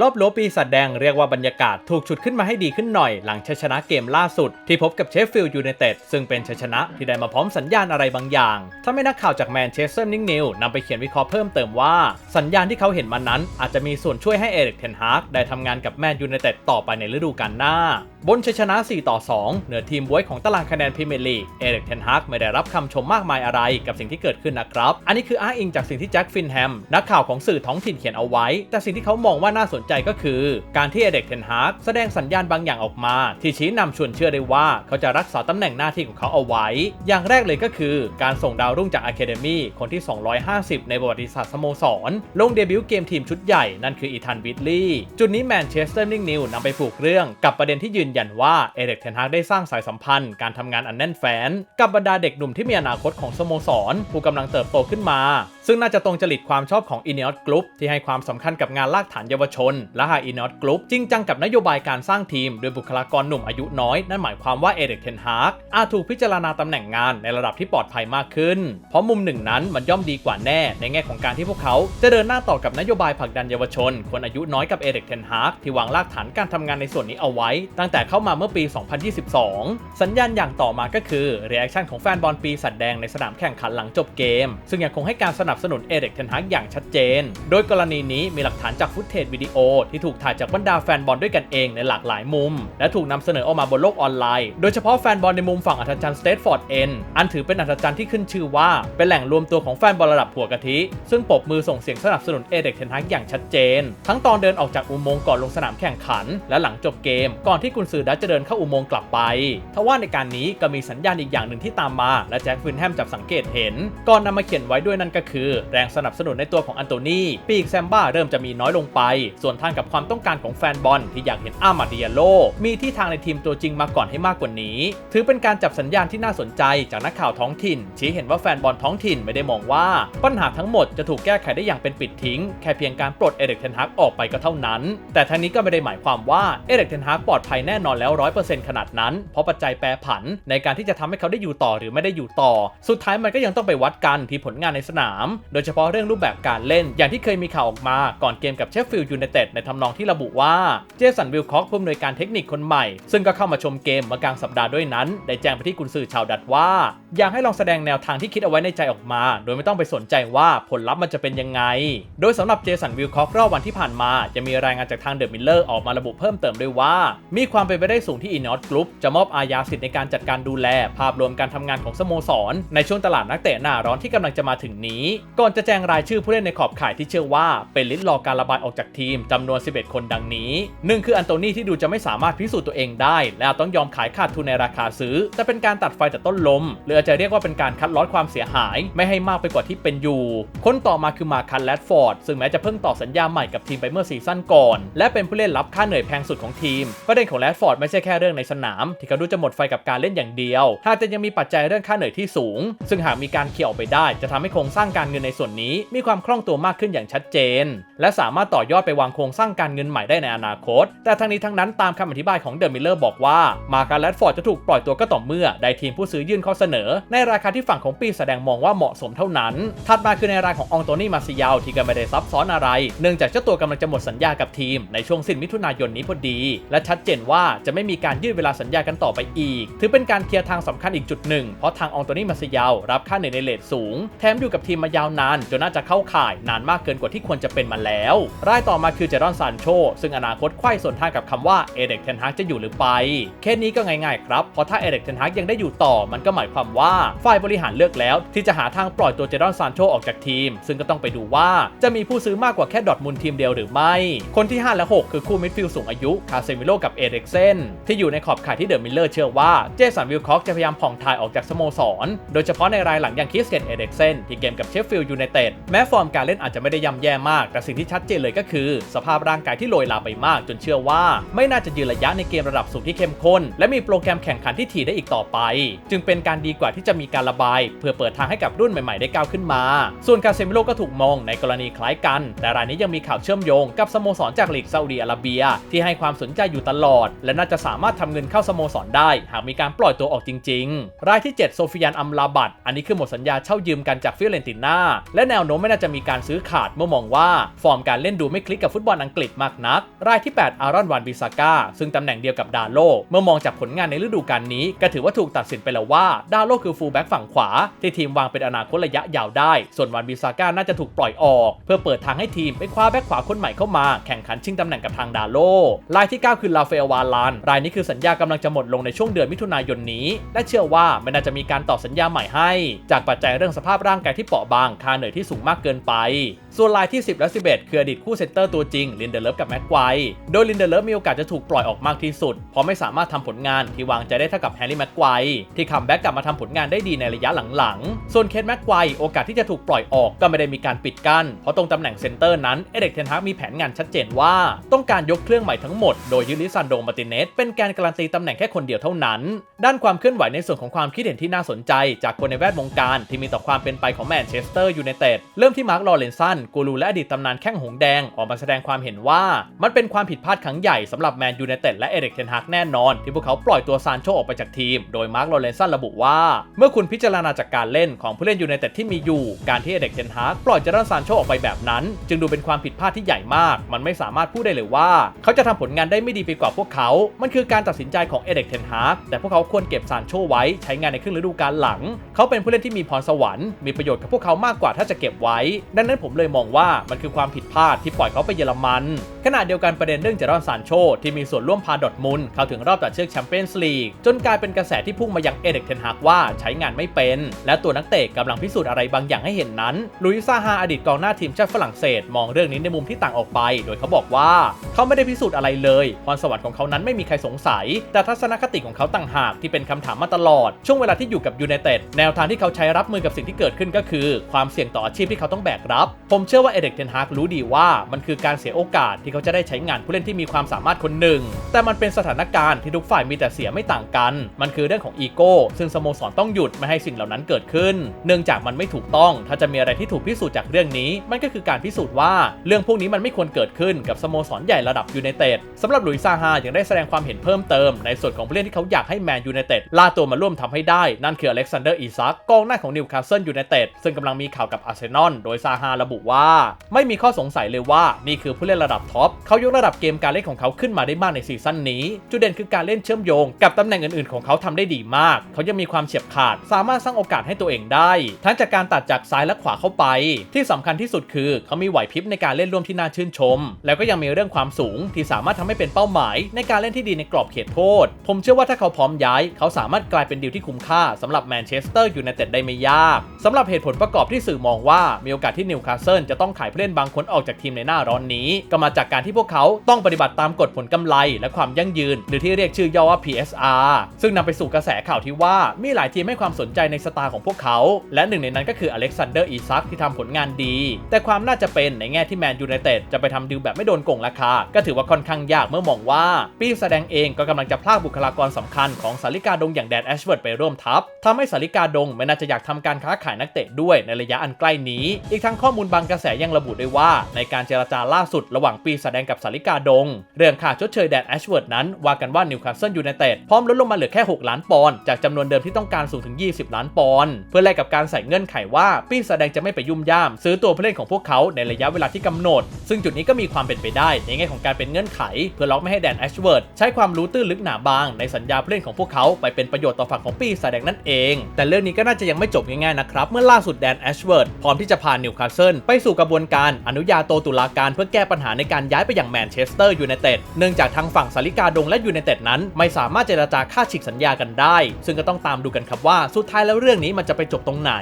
รอบลัวปีศาจแดงเรียกว่าบรรยากาศถูกฉุดขึ้นมาให้ดีขึ้นหน่อยหลังชัยชนะเกมล่าสุด ที่พบกับเชฟฟิลด์ยูไนเต็ดซึ่งเป็นชัยชนะที่ได้มาพร้อมสัญญาณอะไรบางอย่างถ้าไม่นักข่าวจากแมนเชสเตอร์นิ่งนิวนำไปเขียนวิเคราะห์เพิ่มเติมว่า สัญญาณที่เขาเห็นมานั้น อาจจะมีส่วนช่วยให้เอริกเทนฮากได้ทำงานกับแมนยูไนเต็ดต่อไปในฤดูกาลหน้า บนชัยชนะ 4 ต่อ 2 เหนือทีมบวยของตารางคะแนนพรีเมียร์ลีก เอริกเทนฮากไม่ได้รับคำชมมากมายอะไรกับสิ่งที่เกิดขึ้นนะครับ อันนี้คืออ้างอิงจากสิ่งที่แจ็คฟินแฮม นักข่าวของสื่อท้องถิ่นเขียนเอาไว้ แต่สิ่งที่เขามองว่าน่าสนใจก็คือ การที่เอริกเทนฮากแสดงสัญญาณบางอย่างออกมา ที่ชี้นำชวนเชื่อได้ว่าเขาจะรักษาตำแหน่งหน้าที่ของเขาเอาไว้ อย่างแรกเลยก็คือ การส่งดาวรุ่งจากอะคาเดมี่คนที่ 250 ในประวัติศาสตร์สโมสร ลงเดบิวต์เกมทีมชุดใหญ่นั่นคืออีธานวิทลีย์จุดนี้แมนเชสเตอร์นิงนิวนำไปผูกเรื่องกับประเด็นที่ยืนยันว่าเอริกเทนฮากได้สร้างสายสัมพันธ์การทำงานอันแน่นแฟ้นกับบรรดาเด็กหนุ่มที่มีอนาคตของสโมสร ผู้กำลังเติบโตขึ้นมา ซึ่งน่าจะตรงจริตความชอบของอิน e อ s กรุ๊ปที่ให้ความสำคัญกับงานลากฐานเยาวชน และหากอิน e อ s กรุ๊ปจริงจังกับนโยบายการสร้างทีมโดยบุคลากรหนุ่มอายุน้อย นั่นหมายความว่าเอริกเทนฮากอาจถูกพิจารณาตำแหน่งงานในระดับที่ปลอดภัยมากขึ้น เพราะมุมหนึ่งนั้นมันย่อมดีกว่าแน่ในแง่ของการที่พวกเขาจะเดินหน้าต่อกับนโยบายผลักดันเยาวชน คนอายุน้อยกับเอริกเทนฮากที่วางรากฐานการทำงานในส่วนนี้เอาไว้ตั้งแต่แต่เข้ามาเมื่อปี 2022 สัญญาณอย่างต่อมาก็คือเรีแอคชั่นของแฟนบอลปีสัตว์แดงในสนามแข่งขันหลังจบเกม ซึ่งยังคงให้การสนับสนุนเอริกเทนฮากอย่างชัดเจน โดยกรณีนี้มีหลักฐานจากฟุตเทจวิดีโอ ที่ถูกถ่ายจากบรรดาแฟนบอลด้วยกันเองในหลากหลายมุม และถูกนำเสนอออกมาบนโลกออนไลน์ โดยเฉพาะแฟนบอลในมุมฝั่งอัธจันทร์สเตทฟอร์ดเอ็นอันถือเป็นอัธจันทร์ที่ขึ้นชื่อว่าเป็นแหล่งรวมตัวของแฟนบอลระดับหัวกะทิ ซึ่งปบมือส่งเสียงสนับสนุนเอริกเทนฮากอย่างชัดเจน ทั้งตอนเดินออกจากอุโมงค์ก่อนลงสนามแข่งขัน และหลังจบเกม ก่อนที่กุนซือดัชจะเดินเข้าอุโมงค์กลับไป ทว่าในการนี้ก็มีสัญญาณอีกอย่างหนึ่งที่ตามมา และแจ็คฟินแฮมจับสังเกตเห็น ก่อนนำมาเขียนไว้ด้วยนั่นก็คือ แรงสนับสนุนในตัวของอันโตนีปีกแซมบ้าเริ่มจะมีน้อยลงไป ส่วนทางกับความต้องการของแฟนบอลที่อยากเห็นอามาดิยาโล มีที่ทางในทีมตัวจริงมาก่อนให้มากกว่านี้ ถือเป็นการจับสัญญาณที่น่าสนใจจากนักข่าวท้องถิ่น ชี้เห็นว่าแฟนบอลท้องถิ่นไม่ได้มองว่า ปัญหาทั้งหมดจะถูกแก้ไขได้อย่างเป็นปิดทิ้ง แค่เพียงการปลดเอริกเทนฮากออกไปก็เท่านั้น แต่ทั้งนี้ก็ไม่ได้หมายความว่าเอริกเทนฮากปลอดภัยแน่น่นอนแล้วร้อยเปอร์เซ็นต์ขนาดนั้น เพราะปัจจัยแปรผัน ในการที่จะทำให้เขาได้อยู่ต่อหรือไม่ได้อยู่ต่อ สุดท้ายมันก็ยังต้องไปวัดกันที่ผลงานในสนาม โดยเฉพาะเรื่องรูปแบบการเล่น อย่างที่เคยมีข่าวออกมาก่อนเกมกับเชฟฟิลด์ยูไนเต็ดในทำนองที่ระบุว่าเจสันวิลคอกผู้อำนวยการเทคนิคคนใหม่ ซึ่งก็เข้ามาชมเกมเมื่อกลางสัปดาห์ด้วยนั้น ได้แจ้งไปที่กุนซือชาวดัตว่า อยากให้ลองแสดงแนวทางที่คิดเอาไว้ในใจออกมา โดยไม่ต้องไปสนใจว่าผลลัพธ์มันจะเป็นยังไง โดยสำหรับเจสันวิลคอกรอบวันที่ผ่านมา จะมีรายงานจากทางเดอะมิลเลอร์ออกมาระบุเพิ่มเติมด้วยว่า มีความเป็นไปได้สูงที่อินอตกรุ๊ปจะมอบอาญาสิทธิ์ในการจัดการดูแล ภาพรวมการทำงานของสโมสร ในช่วงตลาดนักเตะหน้าร้อนที่กำลังจะมาถึงนี้ ก่อนจะแจ้งรายชื่อผู้เล่นในขอบข่ายที่เชื่อว่าเป็นลิ้นรอการระบายออกจากทีมจำนวน 11 คนดังนี้หนึ่งคืออันโตนีที่ดูจะไม่สามารถพิสูจน์ตัวเองได้ และต้องยอมขายขาดทุนในราคาซื้อ แต่เป็นการตัดไฟแต่ต้นลมหรืออาจจะเรียกว่าเป็นการคัดลอดความเสียหาย ไม่ให้มากไปกว่าที่เป็นอยู่ คนต่อมาคือมาคันแรดฟอร์ดซึ่งแม้จะเพิ่งต่อสัญญาใหม่กับทีมไปเมื่อซีซั่นก่อน และเป็นผู้เล่นรับค่าเหนื่อยแพงสุดของทีมประเด็นของแรดฟอร์ดไม่ใช่แค่เรื่องในสนาม ที่เขาดูจะหมดไฟกับการเล่นอย่างเดียว หากจะยังมีปัจจัยเรื่องค่าเหนื่อยที่สูง ซึ่งหากมีการเคลียร์ออกไปได้ จะทำให้โครงสร้างการเงินในส่วนนี้ มีความคล่องตัวมากขึ้นอย่างชัดเจน และสามารถต่อยอดไปวางโครงสร้างการเงินใหม่ได้ในอนาคต แต่ทั้งนี้ทั้งนั้นตามคำอธิบายของเดอะมิลเลอร์บอกว่ามาการแรดฟอร์ดจะถูกปล่อยตัวก็ต่อเมื่อได้ทีมผู้ซื้อยื่นข้อเสนอ ในราคาที่ฝั่งของปีแสดงมองว่าเหมาะสมเท่านั้น ถัดมาคือในรายขององโตนี่มาซิยาลที่ก็ไม่ได้ซับซ้อนอะไร เนื่องจากเจ้าตัวกำลังจะหมดสัญญากับทีมในช่วงสิ้นมิถุนายนนี้พอดี และชัดเจนว่าจะไม่มีการยืดเวลาสัญญากันต่อไปอีก ถือเป็นการเคลียร์ทางสำคัญอีกจุดหนึ่ง เพราะทางองโตนี่มาซิยาลรับค่าเหนื่อยในเลทสูง แถมอยู่กับทีมมายาวนาน จนน่าจะเข้าข่ายนานมากเกินกว่าที่ควรจะเป็นมาแล้ว รายต่อมาคือเจรอนซานโช ซึ่งอนาคตไขว้ส่วนทางกับคำว่าเอเด็กเทนฮากจะอยู่หรือไป เคสนี้ก็ง่ายๆครับ เพราะถ้าเอเด็กเทนฮากยังได้อยู่ต่อ มันก็หมายความว่าฝ่ายบริหารเลือกแล้ว ที่จะหาทางปล่อยตัวเจรอนซานโชออกจากทีม ซึ่งก็ต้องไปดูว่าจะมีผู้ซื้อมากกว่าแค่ดอทมุนทีมเดียวหรือไม่ คนที่ 5 และ 6 คือคู่มิดฟิลด์สูงอายุคาเซมิโลกับเอเด็กเซน ที่อยู่ในขอบข่ายที่เดอะมิลเลอร์เชื่อว่าเจสันวิลคอกจะพยายามผ่องถ่ายออกจากสโมสร โดยเฉพาะในรายหลังอย่างคิสเกตเอเด็กเซนที่เกมกับเชฟฟิลด์ยูไนเต็ดแม้ฟอร์มการเล่นอาจจะไม่ได้ย่ำแย่มาก แต่สิ่งที่ชัดเจนเลยก็คือ สภาพร่างกายที่โรยลาไปมาก จนเชื่อว่า ไม่น่าจะยืนระยะในเกมระดับสูงที่เข้มข้น และมีโปรแกรมแข่งขันที่ถี่ได้อีกต่อไป จึงเป็นการดีกว่าที่จะมีการระบาย เพื่อเปิดทางให้กับรุ่นใหม่ๆได้ก้าวขึ้นมา ส่วนคาเซมิโลก็ถูกมองในกรณีคล้ายกัน แต่รายนี้ยังมีข่าวเชื่อมโยงกับสโมสรจากลีกซาอุดีอาระเบีย ที่ให้ความสนใจอยู่ตลอดและน่าจะสามารถทำเงินเข้าสโมสรได้ หากมีการปล่อยตัวออกจริง ๆ รายที่ 7 โซฟิยันอัมลาบัตอันนี้คือหมดสัญญาเช่ายืมกันจากฟิเรนติน่าและแนวโน้มไม่น่าจะมีการซื้อขาดเมื่อมองว่าฟอร์มการเล่นดูไม่คลิกกับฟุตบอลอังกฤษมากนัก รายที่ 8 อารอนวานบิซาก้าซึ่งตำแหน่งเดียวกับดาโลเมื่อมองจากผลงานในฤดูกาลนี้ ก็ถือว่าถูกตัดสินไปแล้วว่าดาโลคือฟูลแบ็กฝั่งขวา ที่ทีมวางเป็นอนาคตระยะยาวได้ ส่วนวานบิซาก้าน่าจะถูกปล่อยออก เพื่อเปิดทางให้ทีมไปคว้าแบ็กขวาคนใหม่เข้ามา แข่งขันชิงตำแหน่งกับทางดาโลรายที่ 9 คือลาเฟลวาลาน รายนี้คือสัญญากำลังจะหมดลงในช่วงเดือนมิถุนายนนี้ และเชื่อว่าไม่น่าจะมีการต่อสัญญาใหม่ให้ จากปัจจัยเรื่องสภาพร่างกายที่เปราะบาง ค่าเหนื่อยที่สูงมากเกินไป ส่วนรายที่ 10 และ 11 คืออดีตคู่เซนเตอร์ตัวจริงลินเดเลฟกับแม็กไกวโดยลินเดเลฟมีโอกาสจะถูกปล่อยออกมากที่สุด เพราะไม่สามารถทำผลงานที่วางใจได้เท่ากับแฮร์รี่แม็กไกวที่คัมแบ็กกลับมาทำผลงานได้ดีในระยะหลังๆ ส่วนเคนแม็กไกวโอกาสที่จะถูกปล่อยออกก็ไม่ได้มีการปิดกั้น เพราะตรงตำแหน่งเซนเตอร์นั้นเอเด็กเทนฮากมีแผนงานชัดเจนว่า ต้องการยกเครื่องใหม่ทั้งหมดโดยยูริซันโดมาติเนสเป็นแกนการันตีตำแหน่งแค่คนเดียวเท่านั้น ด้านความเคลื่อนไหวในส่วนของความคิดเห็นที่น่าสนใจ จากคนในแวดวงการที่มีต่อความเป็นไปของแมนเชสเตอร์ยูไนเต็ดเริ่มที่มาร์คลอเรนสันกูรูและอดีตตำนานแข้งหงแดงออกมาแสดงความเห็นว่า มันเป็นความผิดพลาดครั้งใหญ่สำหรับแมนยูไนเต็ดและเอเด็กเทนฮากแน่นอน ที่พวกเขาปล่อยตัวซานโชออกไปจากทีม โดยมาร์คลอเรนสันระบุว่า เมื่อคุณพิจารณาจากการเล่นของผู้เล่นยูไนเต็ดที่มีอยู่ การที่เอเด็กเทนฮากปล่อยเจอร์ซานโชออกไปแบบนั้น จึงดูเป็นความผิดพลาดที่ใหญ่มาก มันไม่สามารถพูดได้เลยว่า เขาจะทำผลงานได้ไม่ดีไปกว่าพวกเขามันคือการตัดสินใจของเอเด็กเทนฮากแต่พวกเขาควรเก็บซานโชไว้ใช้งานในครึ่งฤดูกาลหลัง เขาเป็นผู้เล่นที่มีพรสวรรค์มีประโยชน์กับพวกเขามากกว่าถ้าจะเก็บไว้ ดังนั้นผมเลยมองว่ามันคือความผิดพลาดที่ปล่อยเขาไปเยอรมัน ขณะเดียวกันประเด็นเรื่องเจอร์ซานโชที่มีส่วนร่วมพาดอทมุนเข้าถึงรอบตัดเชือกแชมเปี้ยนส์ลีกจนกลายเป็นกระแสที่พุ่งมายังเอเด็กเทนฮากว่าใช้งานไม่เป็น และตัวนักเตะกำลังพิสูจน์อะไรบางอย่างให้เห็นนั้นลุยซาฮาอดีตกองหน้าทีมชาติฝรั่งเศสมองเรื่องนี้ในมุมที่ต่างออกไป โดยเขาบอกว่าเขาไม่ได้พิสูจน์อะไรเลยพรสวรรค์ของเขานั้นไม่มีใครสงสัย แต่ทัศนคติของเขาต่างหากที่เป็นคำถามมาตลอด ช่วงเวลาที่อยู่กับยูไนเต็ดแนวทางที่เขาใช้รับมือกับสิ่งที่เกิดขึ้นก็คือ ความเสี่ยงต่ออาชีพที่เขาต้องแบกรับ ผมเชื่อว่าเอเด็กเทนฮากรู้ดีว่ามันคือการเสียโอกาสที่เขาจะได้ใช้งานผู้เล่นที่มีความสามารถคนหนึ่ง แต่มันเป็นสถานการณ์ที่ทุกฝ่ายมีแต่เสียไม่ต่างกัน มันคือเรื่องของอีโก้ซึ่งสโมสรต้องหยุดไม่ให้สิ่งเหล่านั้นเกิดขึ้น เนื่องจากมันไม่ถูกต้อง ถ้าจะมีอะไรที่ถูกพิสูจน์จากเรื่องนี้ มันก็คือการพิสูจน์ว่า เรื่องพวกนี้มันไม่ควรเกิดขึ้นกับสโมสรใหญ่ระดับยูไนเต็ดสำหรับลุยซาฮายังได้แสดงความเห็นเพิ่มเติม ในส่วนของผู้เล่นที่เขาอยากให้แมนยูไนเต็ดล่าตัวมาร่วมทำให้ได้ นั่นคืออเล็กซานเดอร์อีซักกองหน้าของนิวคาสเซิลยูไนเต็ดซึ่งกำลังมีข่าวกับอาร์เซนอลโดยซาฮาระบุว่า ไม่มีข้อสงสัยเลยว่านี่คือผู้เล่นระดับท็อปเขายกระดับเกมการเล่นของเขาขึ้นมาได้มากในซีซั่นนี้ จุดเด่นคือการเล่นเชื่อมโยง กับตำแหน่งอื่นๆของเขาทำได้ดีมาก เขายังมีความเฉียบขาด สามารถสร้างโอกาสให้ตัวเองได้ ทั้งจากการตัดจากซ้ายและขวาเข้าไป ที่สำคัญที่สุดคือเขามีไหวพริบในการเล่นร่วมที่น่าชื่นชม แล้วก็ยังมีเรื่องความสูงที่สามารถทำให้เป็นเป้าหมายในการเล่นที่ดีในกรอบเขตโทษ ผมเชื่อว่าถ้าเขาพร้อมย้าย เขาสามารถกลายเป็นดีลที่คุ้มค่าสำหรับแมนเชสเตอร์อยูไนเต็ดได้ไม่ยากสำหรับเหตุผลประกอบที่สื่อมองว่ามีโอกาสที่นิวคาสเซิลจะต้องขายผู้เล่นบางคนออกจากทีมในหน้าร้อนนี้ ก็มาจากการที่พวกเขาต้องปฏิบัติตามกฎผลกำไร และความยั่งยืน หรือที่เรียกชื่อย่อว่า PSR ซึ่งนำไปสู่กระแสข่าวที่ว่ามีหลายทีมให้ความสนใจในสไตล์ของพวกเขา และหนึ่งในนั้นก็คืออเล็กซานเดอร์อีซักที่ทำผลงานดี แต่ความน่าจะเป็นในแง่ที่แมนยูไนเต็ดจะไปทำดีลแบบไม่โดนโกงราคาก็ถือว่าค่อนข้างยากเมื่อมองว่าปีแสดงเองก็กำลังจะพลากบุคลากรสำคัญของสาริกาดงอย่างแดนแอชเวิร์ดไปร่วมทัพทำให้สาริกาดงไม่น่าจะอยากทำการค้าขายนักเตะด้วยในระยะอันใกล้นี้ อีกทั้งข้อมูลบางกระแสยังระบุด้วยว่า ในการเจรจาล่าสุดระหว่างปีแสดงกับสาริกาดง เรื่องค่าชดเชยแดนแอชเวิร์ดนั้นว่ากันว่านิวคาสเซิลยูไนเต็ดพร้อมลดลงมาเหลือแค่ 6 ล้านปอนด์จากจำนวนเดิมที่ต้องการสูงถึง 20 ล้านปอนด์เพื่อแลกกับการใส่เงื่อนไขว่าปีแสดงจะไม่ไปยุ่มย่ามซื้อตัวผู้เล่นของพวกเขาในระยะเวลาที่กำหนด ซึ่งจุดนี้ก็มีความเป็นไปได้ในแง่ของการเป็นเงื่อนไข เพื่อล็อกไม่ให้แดนแอชเวิร์ดใช้ความรู้ตื้นลึกหนาบาง ในสัญญาผู้เล่นของพวกเขาไปเป็นประโยชน์ต่อฝั่งของปีแสดงนั่นเอง แต่เรื่องนี้ก็น่าจะยังไม่จบง่ายๆนะครับ เมื่อล่าสุดแดนแอชเวิร์ดพร้อมที่จะพานิวคาสเซิลไปสู่กระบวนการอนุญาโตตุลาการเพื่อแก้ปัญหาในการย้ายไปอยังแมนเชสเตอร์ยูไนเต็ดเนื่องจากทางฝั่งสาริกาดงและยูไนเต็ดนั้น ไม่สามารถเจรจาค่าฉีกสัญญากันได้ ซึ่งก็ต้องตามดูกันครับว่าสุดท้ายแล้วเรื่องนี้มันจะไปจบตรงไหน